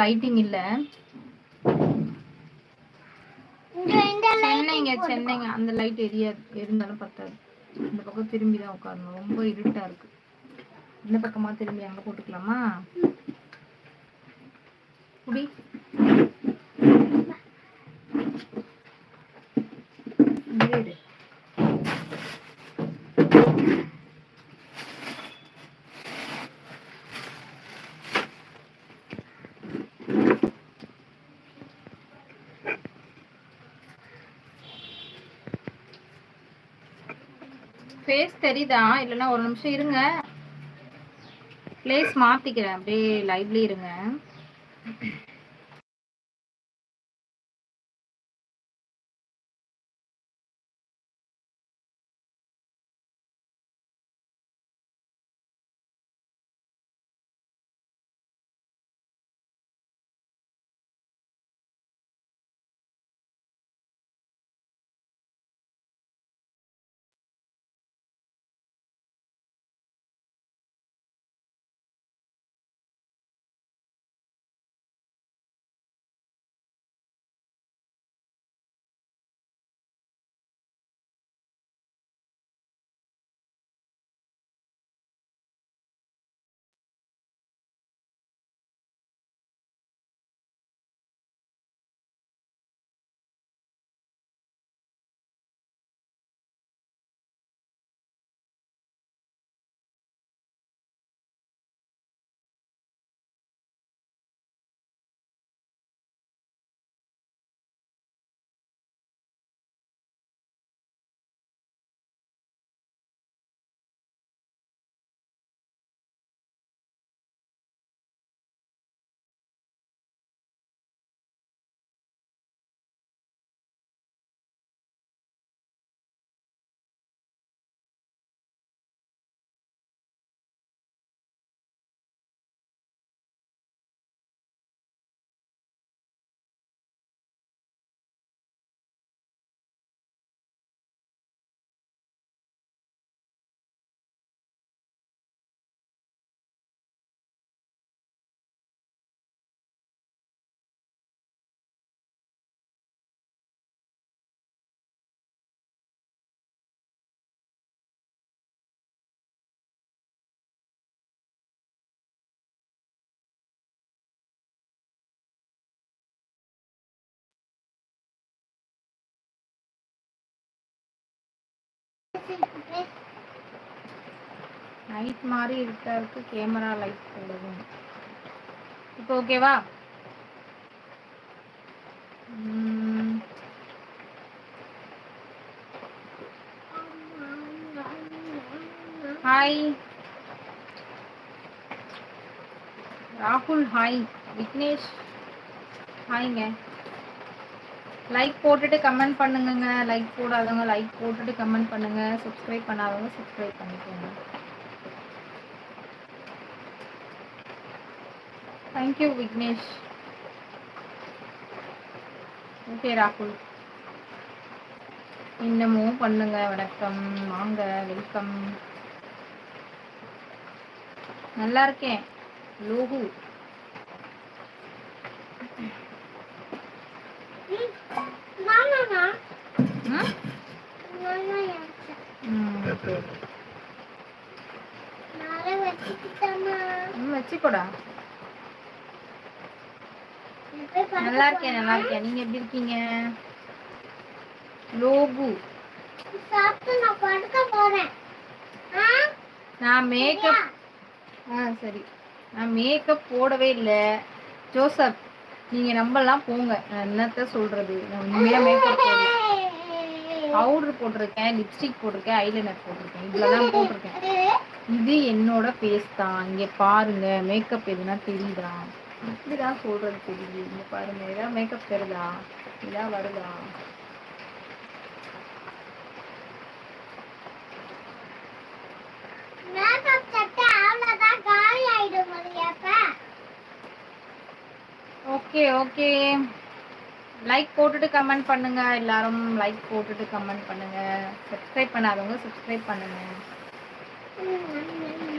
Lighting இல்ல. சென்னைங்க சென்னைங்க அந்த light எரியாது இருந்தாலும் பத்தாது. இந்த பக்கம் திரும்பி தான் உட்காரணும். ரொம்ப இருட்டா இருக்கு. இந்த பக்கமா திரும்பி அங்க போட்டுக்கலாமா? குடி இங்கே இரு. ஃபேஸ் தெரியுதா? இல்லைன்னா ஒரு நிமிஷம் இருங்க. பிளேஸ் மாத்திக்கிறேன். அப்படியே லைவ்லேயே இருங்க. நைட் மாதிரி இருக்கா இருக்கு கேமரா லைட் போடுவோம் இப்போ ஓகேவா ம், ஹாய் ராகுல் ஹாய் விக்னேஷ் ஹாய்ங்க லைக் போட்டுட்டு கமெண்ட் பண்ணுங்கங்க. லைக் போடாதவங்க லைக் போட்டுட்டு கமெண்ட் பண்ணுங்க. சப்ஸ்கிரைப் பண்ணாதவங்க சப்ஸ்கிரைப் பண்ணிக்கோங்க. தேங்க்யூ விக்னேஷ் ஓகே ராகுல் இன்னமும் பண்ணுங்க. வணக்கம். வாங்க. வெல்கம் நல்லா இருக்கேன். லோகு வச்சுக்கோடா. நல்லா இருக்கேன் நல்லா இருக்கேன். நீங்க எப்படி இருக்கீங்க? லோகு சாப்பிட்டு நான் படுக்க போறேன் நான் மேக்கப் ஆ சரி. நான் மேக்கப் போடவே இல்லை. ஜோசப் நீங்க நம்பலாம் போங்க. நான் என்னத்த சொல்றது? நான் உண்மையா மேக்கப் போடுறேன் பவுடர் போட்டிருக்கேன் லிப்ஸ்டிக் போட்டிருக்கேன் ஐலைனர் போட்டிருக்கேன். இவ்வளவுதான் போட்டிருக்கேன். இது என்னோட ஃபேஸ் தான். இங்க பாருங்க மேக்கப் எதுனா தெரியுதா? இப்படிதான் சொல்றது தெரியுது. இங்க பாருங்க ஏதாவது மேக்கப் தெரியுதா? இதா வருதா? ஓகே ஓகே லைக் போட்டுட்டு கமெண்ட் பண்ணுங்க. எல்லாரும் லைக் போட்டுட்டு கமெண்ட் பண்ணுங்க. சப்ஸ்கிரைப் பண்ணாதவங்க சப்ஸ்கிரைப் பண்ணுங்க. Oh,